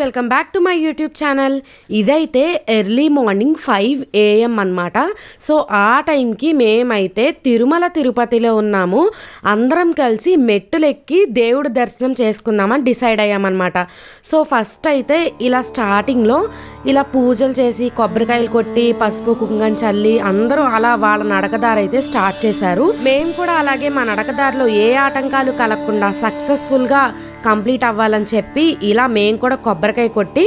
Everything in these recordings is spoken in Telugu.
Welcome back to my YouTube channel ఇదైతే ఎర్లీ మార్నింగ్ ఫైవ్ ఏఎం అనమాట సో ఆ టైంకి మేమైతే తిరుమల తిరుపతిలో ఉన్నాము. అందరం కలిసి మెట్టులెక్కి దేవుడు దర్శనం చేసుకుందామని డిసైడ్ అయ్యామన్నమాట. సో ఫస్ట్ అయితే ఇలా స్టార్టింగ్లో ఇలా పూజలు చేసి కొబ్బరికాయలు కొట్టి పసుపు కుంగం చల్లి అందరూ అలా వాళ్ళ నడకదారు అయితే స్టార్ట్ చేశారు. మేము కూడా అలాగే మా నడకదారిలో ఏ ఆటంకాలు కలగకుండా సక్సెస్ఫుల్గా కంప్లీట్ అవ్వాలని చెప్పి ఇలా మేము కూడా కొబ్బరికాయ కొట్టి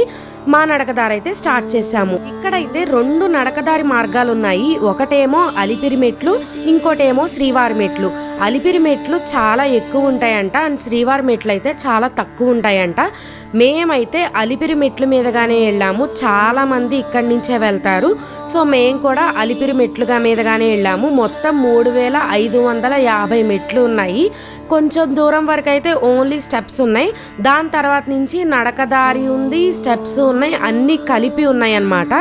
మా నడకదారి అయితే స్టార్ట్ చేసాము ఇక్కడైతే రెండు నడకదారి మార్గాలు ఉన్నాయి ఒకటేమో అలిపిరి మెట్లు ఇంకోటేమో శ్రీవారి మెట్లు. అలిపిరి మెట్లు చాలా ఎక్కువ ఉంటాయంట అండ్ శ్రీవారి మెట్లు అయితే చాలా తక్కువ ఉంటాయంట. మేమైతే అలిపిరి మెట్ల మీదగానే వెళ్ళాము. చాలామంది ఇక్కడి నుంచే వెళ్తారు. సో మేము కూడా అలిపిరి మెట్లుగా మీదగానే వెళ్ళాము. మొత్తం మూడు వేల ఐదు వందల యాభై మెట్లు ఉన్నాయి. కొంచెం దూరం వరకు అయితే ఓన్లీ స్టెప్స్ ఉన్నాయి. దాని తర్వాత నుంచి నడకదారి ఉంది స్టెప్స్ ఉన్నాయి అన్నీ కలిపి ఉన్నాయి అన్నమాట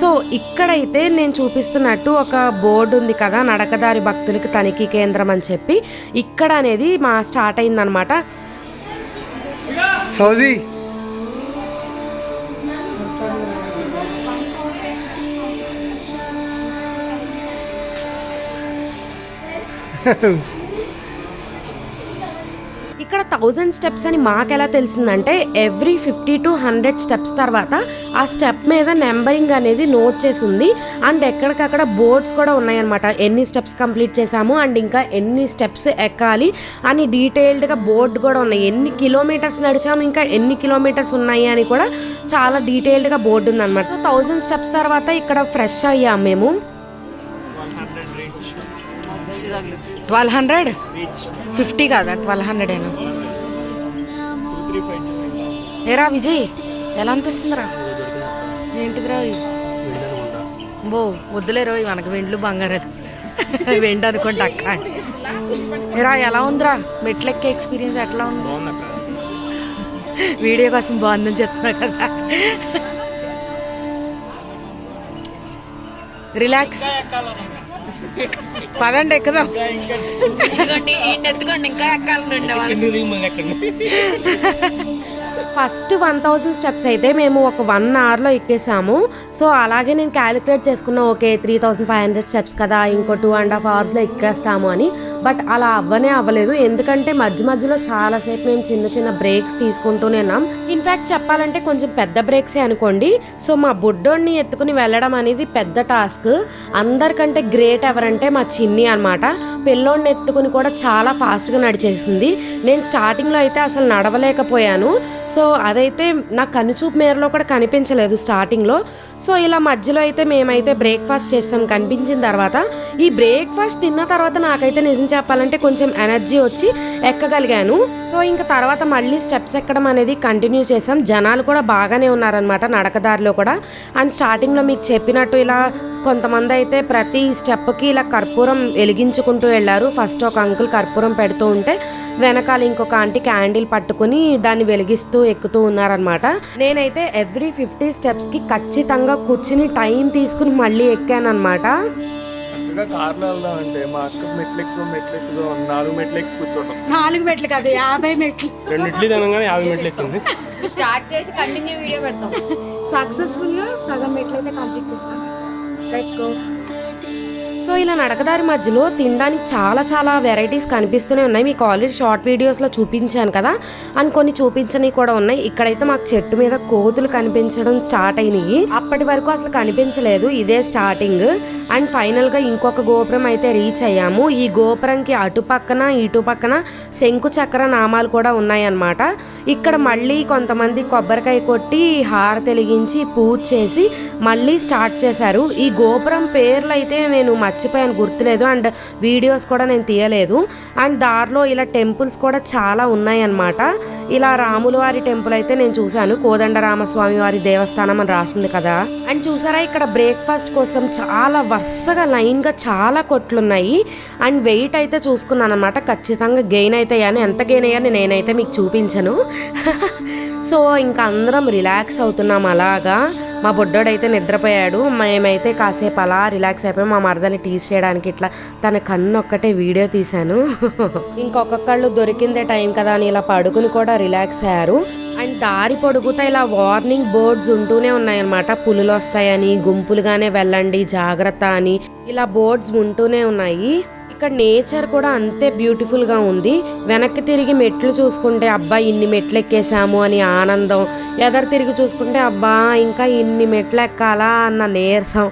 సో ఇక్కడైతే నేను చూపిస్తున్నట్టు ఒక బోర్డు ఉంది కదా నడకదారి భక్తులకి తనిఖీ కేంద్రం అని చెప్పి. ఇక్కడ అనేది మా స్టార్ట్ అయిందనమాట సౌజీ. ఇక్కడ థౌజండ్ స్టెప్స్ అని మాకెలా తెలిసిందంటే every fifty to hundred steps తర్వాత ఆ స్టెప్ మీద నెంబరింగ్ అనేది నోట్ చేసి ఉంది అండ్ ఎక్కడికక్కడ బోర్డ్స్ కూడా ఉన్నాయన్నమాట. ఎన్ని స్టెప్స్ కంప్లీట్ చేసాము అండ్ ఇంకా ఎన్ని స్టెప్స్ ఎక్కాలి అని డీటెయిల్డ్గా బోర్డు కూడా ఉన్నాయి. ఎన్ని కిలోమీటర్స్ నడిచాము ఇంకా ఎన్ని కిలోమీటర్స్ ఉన్నాయి అని కూడా చాలా డీటెయిల్డ్గా బోర్డు ఉందన్నమాట. థౌజండ్ స్టెప్స్ తర్వాత ఇక్కడ ఫ్రెష్ అయ్యాము మేము. ట్వెల్వ్ హండ్రెడ్ ఫిఫ్టీ కాదా? ట్వెల్వ్ హండ్రెడ్ అయినా ఏరా విజయ్ ఎలా అనిపిస్తుందిరా? ఏంటిదిరా? బో వద్దులే రోయ్ మనకు వెండ్లు బంగారాలు వెండి అనుకుంటా అక్క. ఏరా ఎలా ఉందిరా? మెట్లెక్కే ఎక్స్పీరియన్స్ ఎట్లా ఉంది? వీడియో కోసం బాగుందని చెప్తున్నా కదా. రిలాక్స్ పదండి ఎక్కుదాం. ఫస్ట్ వన్ థౌజండ్ స్టెప్స్ అయితే మేము ఒక వన్ అవర్లో ఎక్కేసాము. సో అలాగే నేను క్యాలిక్యులేట్ చేసుకున్నా okay three thousand five hundred steps కదా ఇంకో టూ అండ్ హాఫ్ అవర్స్లో ఎక్కేస్తాము అని. బట్ అలా అవ్వనే అవ్వలేదు. ఎందుకంటే మధ్య మధ్యలో చాలాసేపు మేము చిన్న చిన్న బ్రేక్స్ తీసుకుంటూనే ఉన్నాం. ఇన్ఫ్యాక్ట్ చెప్పాలంటే కొంచెం పెద్ద బ్రేక్సే అనుకోండి. సో మా బుడ్డోడిని ఎత్తుకుని వెళ్ళడం అనేది పెద్ద టాస్క్. అందరికంటే గ్రేట్ ఎవరంటే మా చిన్ని అనమాట పిల్లోడిని ఎత్తుకుని కూడా చాలా ఫాస్ట్గా నడిచేసింది. నేను స్టార్టింగ్లో అయితే అసలు నడవలేకపోయాను. సో అదైతే నా కనుచూపు మేరలో కూడా కనిపించలేదు స్టార్టింగ్లో. సో ఇలా మధ్యలో అయితే మేమైతే బ్రేక్ఫాస్ట్ చేస్తాం. కనిపించిన తర్వాత ఈ బ్రేక్ఫాస్ట్ తిన్న తర్వాత నాకైతే నిజం చెప్పాలంటే కొంచెం ఎనర్జీ వచ్చి ఎక్కగలిగాను. సో ఇంకా తర్వాత మళ్ళీ స్టెప్స్ ఎక్కడం అనేది కంటిన్యూ చేసాం. జనాలు కూడా బాగానే ఉన్నారనమాట నడకదారిలో కూడా. అండ్ స్టార్టింగ్లో మీకు చెప్పినట్టు ఇలా కొంతమంది అయితే ప్రతి స్టెప్కి ఇలా కర్పూరం వెలిగించుకుంటూ వెళ్ళారు. ఫస్ట్ ఒక అంకుల్ కర్పూరం పెడుతూ ఉంటే వెనకాల ఇంకొక ఆంటీ క్యాండిల్ పట్టుకుని దాన్ని వెలిగిస్తూ ఎక్కుతూ ఉన్నారనమాట నేనైతే ఎవ్రీ ఫిఫ్టీ స్టెప్స్కి ఖచ్చితంగా కూర్చుని టైం తీసుకుని మళ్ళీ ఎక్కానమాట చక్కగా కార్లో వెళ్దాం అంటే మా అక్క నాలుగు మెట్లు ఎక్కి కూర్చోవడం నాలుగు మెట్లు కాదు యాభై మెట్లు. రెండు ఇడ్లీ తినగానే యాభై మెట్లు ఎక్కింది. స్టార్ట్ చేసి కంటిన్యూ వీడియో పెడతాం. సక్సెస్ఫుల్గా సగం మెట్లు అయితే కంప్లీట్ చేశాను. Let's go. సో ఇలా నడకదారి మధ్యలో తినడానికి చాలా చాలా వెరైటీస్ కనిపిస్తూనే ఉన్నాయి. మీకు ఆల్రెడీ షార్ట్ వీడియోస్లో చూపించాను కదా. అండ్ కొన్ని చూపించని కూడా ఉన్నాయి. ఇక్కడైతే మాకు చెట్టు మీద కోతులు కనిపించడం స్టార్ట్ అయినాయి. అప్పటి వరకు అసలు కనిపించలేదు. ఇదే స్టార్టింగ్. అండ్ ఫైనల్గా ఇంకొక గోపురం అయితే రీచ్ అయ్యాము. ఈ గోపురంకి అటు పక్కన ఇటు పక్కన శంకు చక్ర నామాలు కూడా ఉన్నాయన్నమాట. ఇక్కడ మళ్ళీ కొంతమంది కొబ్బరికాయ కొట్టి హార తెలిగించి పూజ చేసి మళ్ళీ స్టార్ట్ చేశారు. ఈ గోపురం పేర్లు అయితే నేను మర్చిపోయాను గుర్తులేదు. అండ్ వీడియోస్ కూడా నేను తీయలేదు. అండ్ దారిలో ఇలా టెంపుల్స్ కూడా చాలా ఉన్నాయన్నమాట. ఇలా రాముల వారి టెంపుల్ అయితే నేను చూశాను. కోదండరామస్వామి వారి దేవస్థానం అని రాసింది కదా. అండ్ చూసారా ఇక్కడ బ్రేక్ఫాస్ట్ కోసం చాలా వరుసగా లైన్గా చాలా కొట్లున్నాయి. అండ్ వెయిట్ అయితే చూసుకున్నాను అనమాట ఖచ్చితంగా గెయిన్ అవుతాయని ఎంత గెయిన్ అయ్యాను నేనైతే మీకు చూపించను. సో ఇంకా అందరం రిలాక్స్ అవుతున్నాం అలాగా. మా బుడ్డోడైతే నిద్రపోయాడు. మేమైతే కాసేపు అలా రిలాక్స్ అయిపోయి మా మరదల్ని టీస్ చేయడానికి ఇట్లా తన కన్ను ఒక్కటే వీడియో తీశాను ఇంకొకళ్ళు దొరికిందే టైం కదా అని ఇలా పడుకుని కూడా రిలాక్స్ అయ్యారు. అండ్ దారి పొడుగుతా ఇలా వార్నింగ్ బోర్డ్స్ ఉంటూనే ఉన్నాయన్నమాట. పులులు వస్తాయని గుంపులుగానే వెళ్ళండి జాగ్రత్త అని ఇలా బోర్డ్స్ ఉంటూనే ఉన్నాయి. ఇక్కడ నేచర్ కూడా అంతే బ్యూటిఫుల్గా ఉంది. వెనక్కి తిరిగి మెట్లు చూసుకుంటే అబ్బా ఇన్ని మెట్లు ఎక్కేసాము అని ఆనందం. ఎదరు తిరిగి చూసుకుంటే అబ్బా ఇంకా ఇన్ని మెట్లు ఎక్కాలా అన్న నీరసం.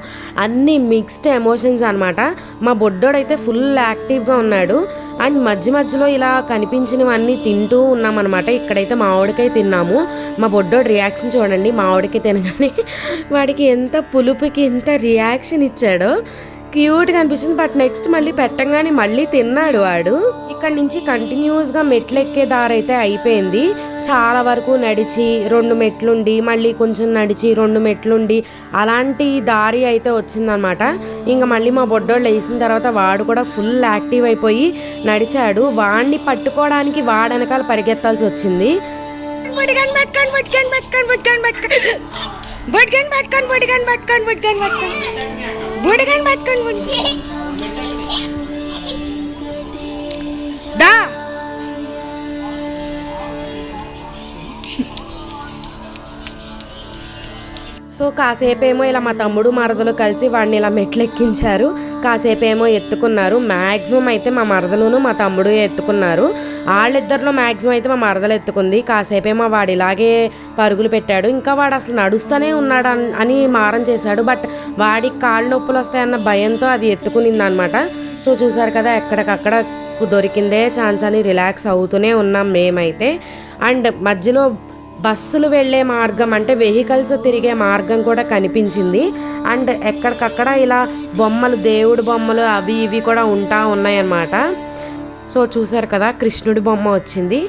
అన్ని మిక్స్డ్ ఎమోషన్స్ అనమాట మా బొడ్డోడైతే ఫుల్ యాక్టివ్గా ఉన్నాడు. అండ్ మధ్య మధ్యలో ఇలా కనిపించినవన్నీ తింటూ ఉన్నామన్నమాట. ఇక్కడైతే మామిడికాయ తిన్నాము. మా బొడ్డోడు రియాక్షన్ చూడండి మామిడికాయ తినగానే వాడికి ఎంత పులుపుకి ఎంత రియాక్షన్ ఇచ్చాడో. క్యూట్గా అనిపించింది బట్ నెక్స్ట్ మళ్ళీ పెట్టంగానే మళ్ళీ తిన్నాడు వాడు. ఇక్కడ నుంచి కంటిన్యూస్గా మెట్లు ఎక్కే దారి అయితే అయిపోయింది. చాలా వరకు నడిచి రెండు మెట్లుండి మళ్ళీ కొంచెం నడిచి రెండు మెట్లుండి అలాంటి దారి అయితే వచ్చిందనమాట. ఇంకా మళ్ళీ మా బొడ్డోళ్ళు వేసిన తర్వాత వాడు కూడా ఫుల్ యాక్టివ్ అయిపోయి నడిచాడు. వాడిని పట్టుకోవడానికి వాడు వెనకాల పరిగెత్తాల్సి వచ్చింది. పట్టుకొని పట్టుకొని పట్టుకొని పట్టుకొని పట్టుకొని పట్టుకొని పట్టుకొని పట్టుకొని బుడిగన్ పట్టుకొని బుడిగన్ పట్టుకొని బుడిగన్ పట్టుకొని దా. సో కాసేపేమో ఇలా మా తమ్ముడు మరదలు కలిసి వాడిని ఇలా మెట్లు ఎక్కించారు కాసేపేమో ఎత్తుకున్నారు. మ్యాక్సిమం అయితే మా మరదలును మా తమ్ముడు ఎత్తుకున్నారు. వాళ్ళిద్దరిలో మ్యాక్సిమం అయితే మా మరదలు ఎత్తుకుంది. కాసేపేమో వాడు ఇలాగే పరుగులు పెట్టాడు. ఇంకా వాడు అసలు నడుస్తూనే ఉన్నాడు అని మారం చేశాడు. బట్ వాడికి కాళ్ళు నొప్పులు వస్తాయన్న భయంతో అది ఎత్తుకునింది అనమాట సో చూసారు కదా ఎక్కడికక్కడ దొరికిందే ఛాన్స్ అని రిలాక్స్ అవుతూనే ఉన్నాం మేమైతే. అండ్ మధ్యలో బస్సులు వెళ్ళే మార్గం అంటే వెహికల్స్ తిరిగే మార్గం కూడా కనిపించింది. అండ్ ఎక్కడికక్కడ ఇలా బొమ్మలు దేవుడి బొమ్మలు అవి ఇవి కూడా ఉంటా ఉన్నాయన్నమాట. సో చూసారు కదా కృష్ణుడి బొమ్మ వచ్చింది.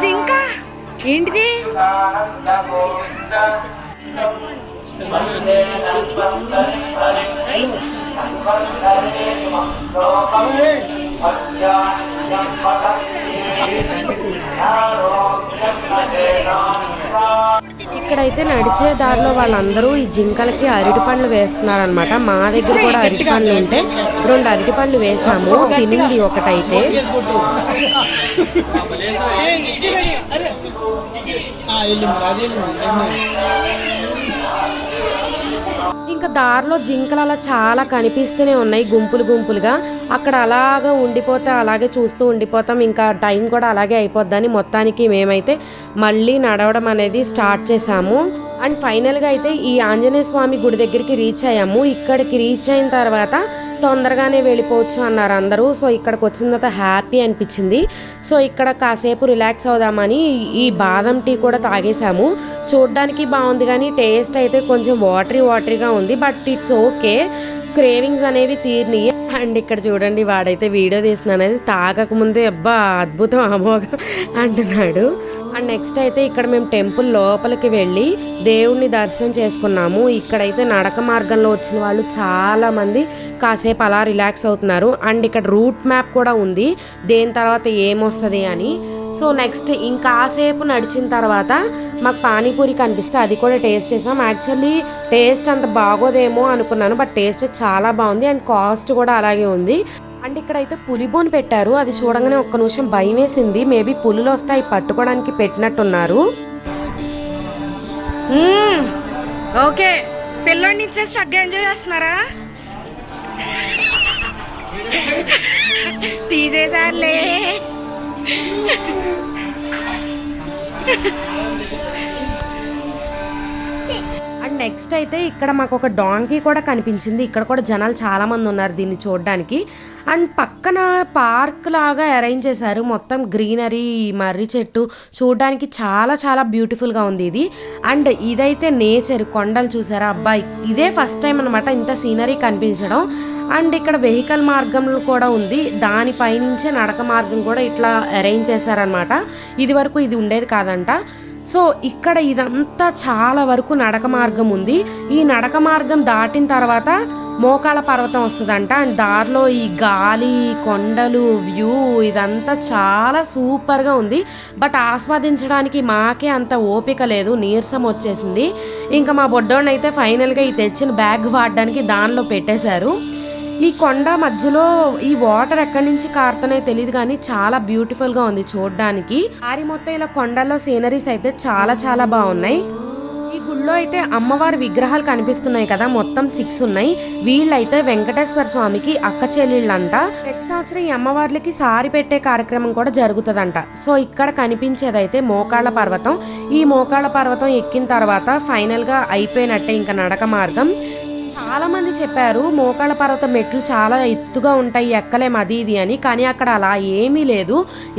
జింక? ఏంటిది? ఇక్కడైతే నడిచే దారిలో వాళ్ళందరూ ఈ జింకలకి అరటి పండ్లు వేస్తున్నారనమాట మా దగ్గర కూడా అరటి పండ్లు ఉంటే రెండు అరటి పండ్లు వేసాము. తినింది ఒకటైతే. ఇంకా దారిలో జింకలు అలా చాలా కనిపిస్తూనే ఉన్నాయి గుంపులు గుంపులుగా. అక్కడ అలాగా ఉండిపోతే అలాగే చూస్తూ ఉండిపోతాం. ఇంకా టైం కూడా అలాగే అయిపోద్దని మొత్తానికి మేమైతే మళ్ళీ నడవడం అనేది స్టార్ట్ చేసాము అండ్ ఫైనల్గా అయితే ఈ ఆంజనేయ స్వామి గుడి దగ్గరికి రీచ్ అయ్యాము. ఇక్కడికి రీచ్ అయిన తర్వాత తొందరగానే వెళ్ళిపోవచ్చు అన్నారు అందరూ. సో ఇక్కడికి వచ్చిన తర్వాత హ్యాపీ అనిపించింది. సో ఇక్కడ కాసేపు రిలాక్స్ అవుదామని ఈ బాదం టీ కూడా తాగేసాము చూడడానికి బాగుంది కానీ టేస్ట్ అయితే కొంచెం వాటరీ వాటరీగా ఉంది. బట్ ఇట్స్ ఓకే క్రేవింగ్స్ అనేవి తీరిని అండ్ ఇక్కడ చూడండి వాడైతే వీడియో తీసిన అనేది తాగకముందే అబ్బా అద్భుతం అమోఘ అంటున్నాడు. అండ్ నెక్స్ట్ అయితే ఇక్కడ మేము టెంపుల్ లోపలికి వెళ్ళి దేవుణ్ణి దర్శనం చేసుకున్నాము. ఇక్కడైతే నడక మార్గంలో వచ్చిన వాళ్ళు చాలా మంది కాసేపు అలా రిలాక్స్ అవుతున్నారు. అండ్ ఇక్కడ రూట్ మ్యాప్ కూడా ఉంది. దేని తర్వాత ఏమొస్తుంది అని. సో నెక్స్ట్ ఇంకాసేపు నడిచిన తర్వాత మాకు పానీపూరి కనిపిస్తే అది కూడా టేస్ట్ చేసాం. యాక్చువల్లీ టేస్ట్ అంత బాగోదేమో అనుకున్నాను బట్ టేస్ట్ చాలా బాగుంది. అండ్ కాస్ట్ కూడా అలాగే ఉంది. అండ్ ఇక్కడైతే పులిబోన్ పెట్టారు. అది చూడగానే ఒక్క నిమిషం భయం వేసింది మేబీ పులులు వస్తాయి పట్టుకోవడానికి పెట్టినట్టున్నారు. ఓకే. పిల్లోడిని ఇచ్చేసి చక్కగా ఎంజాయ్ చేస్తున్నారా? తీసేసారులే నెక్స్ట్ అయితే ఇక్కడ మాకు ఒక డాంకీ కూడా కనిపించింది. ఇక్కడ కూడా జనాలు చాలామంది ఉన్నారు దీన్ని చూడడానికి. అండ్ పక్కన పార్క్ లాగా అరేంజ్ చేశారు. మొత్తం గ్రీనరీ మర్రి చెట్టు చూడడానికి చాలా చాలా బ్యూటిఫుల్గా ఉంది ఇది. అండ్ ఇదైతే నేచర్ కొండలు చూసారా? అబ్బాయి ఇదే ఫస్ట్ టైం అనమాట ఇంత సీనరీ కనిపించడం. అండ్ ఇక్కడ వెహికల్ మార్గంలో కూడా ఉంది. దానిపైనుంచే నడక మార్గం కూడా ఇట్లా అరేంజ్ చేశారనమాట ఇది వరకు ఇది ఉండేది కాదంట. సో ఇక్కడ ఇదంతా చాలా వరకు నడక మార్గం ఉంది. ఈ నడక మార్గం దాటిన తర్వాత మోకాళ్ళ పర్వతం వస్తుందంట. అండ్ దారిలో ఈ గాలి కొండలు వ్యూ ఇదంతా చాలా సూపర్గా ఉంది. బట్ ఆస్వాదించడానికి మాకే అంత ఓపిక లేదు. నీరసం వచ్చేసింది. ఇంకా మా బొడ్డోడిని అయితే ఫైనల్గా ఈ తెచ్చిన బ్యాగ్ వాడడానికి దానిలో పెట్టేశారు. ఈ కొండ మధ్యలో ఈ వాటర్ ఎక్కడి నుంచి కారుతున్నాయో తెలియదు కానీ చాలా బ్యూటిఫుల్గా ఉంది చూడడానికి. ఆరి మొత్తం ఇలా కొండల్లో సీనరీస్ అయితే చాలా చాలా బాగున్నాయి. ఈ గుళ్ళో అయితే అమ్మవారి విగ్రహాలు కనిపిస్తున్నాయి కదా మొత్తం సిక్స్ ఉన్నాయి. వీళ్ళైతే వెంకటేశ్వర స్వామికి అక్క చెల్లెళ్ళంట. ప్రతి సంవత్సరం ఈ అమ్మవార్లకి సారి పెట్టే కార్యక్రమం కూడా జరుగుతుందంట. సో ఇక్కడ కనిపించేదైతే మోకాళ్ళ పర్వతం. ఈ మోకాళ్ళ పర్వతం ఎక్కిన తర్వాత ఫైనల్గా అయిపోయినట్టే ఇంకా నడక మార్గం. చాలా మంది చెప్పారు మోకాళ్ళ పర్వతం మెట్లు చాలా ఎత్తుగా ఉంటాయి ఎక్కలేం అది ఇది అని. కానీ అక్కడ అలా ఏమీ లేదు.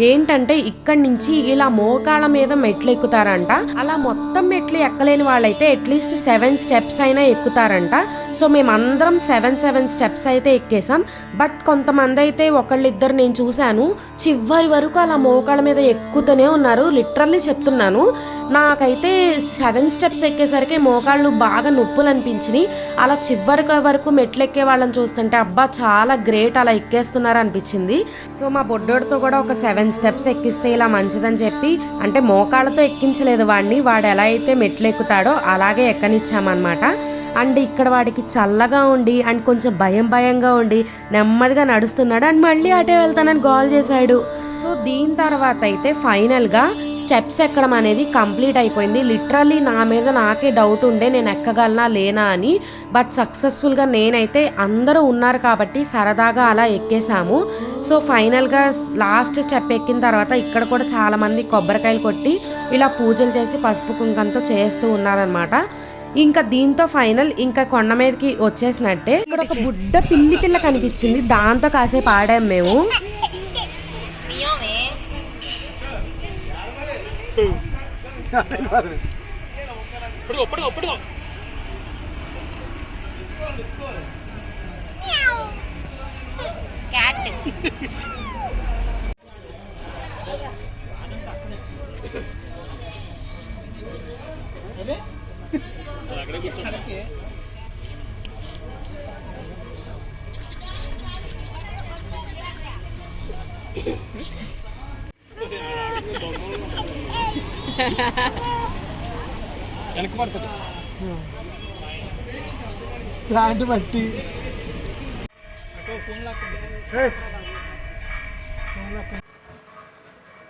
ఏంటంటే ఇక్కడి నుంచి ఇలా మోకాళ్ళ మీద మెట్లు ఎక్కుతారంట. అలా మొత్తం మెట్లు ఎక్కలేని వాళ్ళైతే అట్లీస్ట్ సెవెన్ స్టెప్స్ అయినా ఎక్కుతారంట. సో మేమందరం సెవెన్ సెవెన్ స్టెప్స్ అయితే ఎక్కేసాం బట్ కొంతమంది అయితే ఒకళ్ళిద్దరు నేను చూశాను చివరి వరకు అలా మోకాళ్ళ మీద ఎక్కుతూనే ఉన్నారు. లిటరల్లీ చెప్తున్నాను నాకైతే సెవెన్ స్టెప్స్ ఎక్కేసరికి మోకాళ్ళు బాగా నొప్పులు అనిపించినాయి అలా చివరికి వరకు మెట్లు ఎక్కే వాళ్ళని చూస్తుంటే అబ్బా చాలా గ్రేట్ అలా ఎక్కేస్తున్నారు అనిపించింది. సో మా బొడ్డోడితో కూడా ఒక సెవెన్ స్టెప్స్ ఎక్కిస్తే ఇలా మంచిదని చెప్పి అంటే మోకాళ్ళతో ఎక్కించలేదు వాడిని. వాడు ఎలా అయితే మెట్లు ఎక్కుతాడో అలాగే ఎక్కనిచ్చామన్నమాట. అండ్ ఇక్కడ వాడికి చల్లగా ఉండి అండ్ కొంచెం భయం భయంగా ఉండి నెమ్మదిగా నడుస్తున్నాడు అండ్ మళ్ళీ అటే వెళ్తానని గోల్ చేశాడు. సో దీని తర్వాత అయితే ఫైనల్గా స్టెప్స్ ఎక్కడం అనేది కంప్లీట్ అయిపోయింది. లిటరల్లీ నా మీద నాకే డౌట్ ఉండే నేను ఎక్కగలనా లేనా అని. బట్ సక్సెస్ఫుల్గా నేనైతే అందరూ ఉన్నారు కాబట్టి సరదాగా అలా ఎక్కేసాము సో ఫైనల్గా లాస్ట్ స్టెప్ ఎక్కిన తర్వాత ఇక్కడ కూడా చాలామంది కొబ్బరికాయలు కొట్టి ఇలా పూజలు చేసి పసుపు కుంకంతో చేస్తూ ఉన్నారనమాట ఇంకా దీంతో ఫైనల్ ఇంకా కొండ మీదకి వచ్చేసినట్టే. ఇక్కడ ఒక బుడ్డ పిల్లి పిల్ల కనిపించింది. దాంతో కాసేపు ఆడాం మేము. క్యాట్ వెనక్కి పడుతుంది. ప్లాంట్ బట్టి.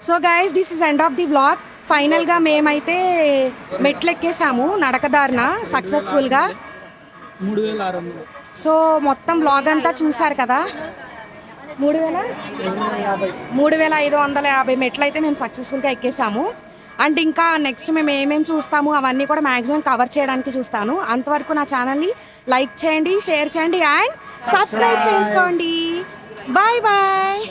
So guys this is end of the vlog ఫైనల్గా మేమైతే మెట్లు ఎక్కేసాము నడకదారిన సక్సెస్ఫుల్గా. సో మొత్తం వ్లాగ్ అంతా చూసారు కదా? మూడు వేల మూడు వేల ఐదు వందల యాభై మెట్లు అయితే మేము సక్సెస్ఫుల్గా ఎక్కేసాము. అండ్ ఇంకా నెక్స్ట్ మేము ఏమేమి చూస్తాము అవన్నీ కూడా మ్యాక్సిమం కవర్ చేయడానికి చూస్తాను. అంతవరకు నా ఛానల్ని లైక్ చేయండి షేర్ చేయండి అండ్ సబ్స్క్రైబ్ చేసుకోండి. Bye bye.